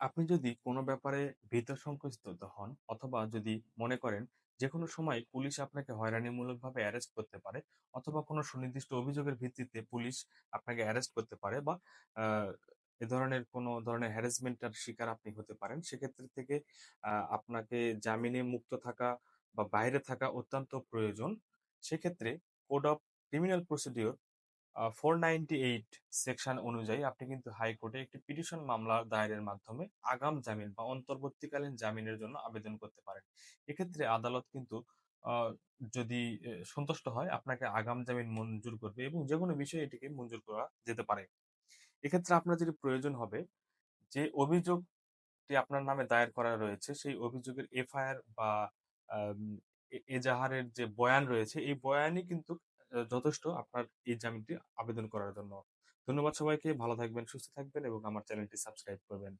আপনি যদি কোনো ব্যাপারে ভীত সংকুচিত হন অথবা যদি মনে করেন যে কোনো সময় পুলিশ আপনাকে হয়রানিমূলকভাবে অ্যারেস্ট করতে পারে অথবা কোনো সুনির্দিষ্ট অভিযোগের ভিত্তিতে পুলিশ আপনাকে অ্যারেস্ট করতে পারে বা এ ধরনের কোনো ধরনের হ্যারাসমেন্টের শিকার আপনি হতে পারেন। সেক্ষেত্রে থেকে আপনাকে জামিনে মুক্ত থাকা বা বাইরে থাকা অত্যন্ত প্রয়োজন। সেক্ষেত্রে code of criminal procedure 498 section অনুযায়ী আপনি কিন্তু হাইকোর্টে একটি পিটিশন মামলা দায়েরের মাধ্যমে আগাম জামিন বা অন্তর্বর্তীকালীন জামিনের জন্য আবেদন করতে পারেন। এক্ষেত্রে আদালত কিন্তু যদি সন্তুষ্ট হয়, আপনাকে আগাম জামিন মঞ্জুর করবে এবং যেকোনো বিষয়ে এটিকে মঞ্জুর করা যেতে পারে। এক্ষেত্রে আপনার যেটি প্রয়োজন হবে, যে অভিযোগটি আপনার নামে দায়ের করা রয়েছে, সেই অভিযোগের এফআইআর বা এজাহারের যে বয়ান রয়েছে, এই বয়ানই কিন্তু যথেষ্ট আপনার এই জামিনটি আবেদন করার জন্য। ধন্যবাদ সবাইকে। ভালো থাকবেন, সুস্থ থাকবেন এবং আমার চ্যানেলটি সাবস্ক্রাইব করবেন।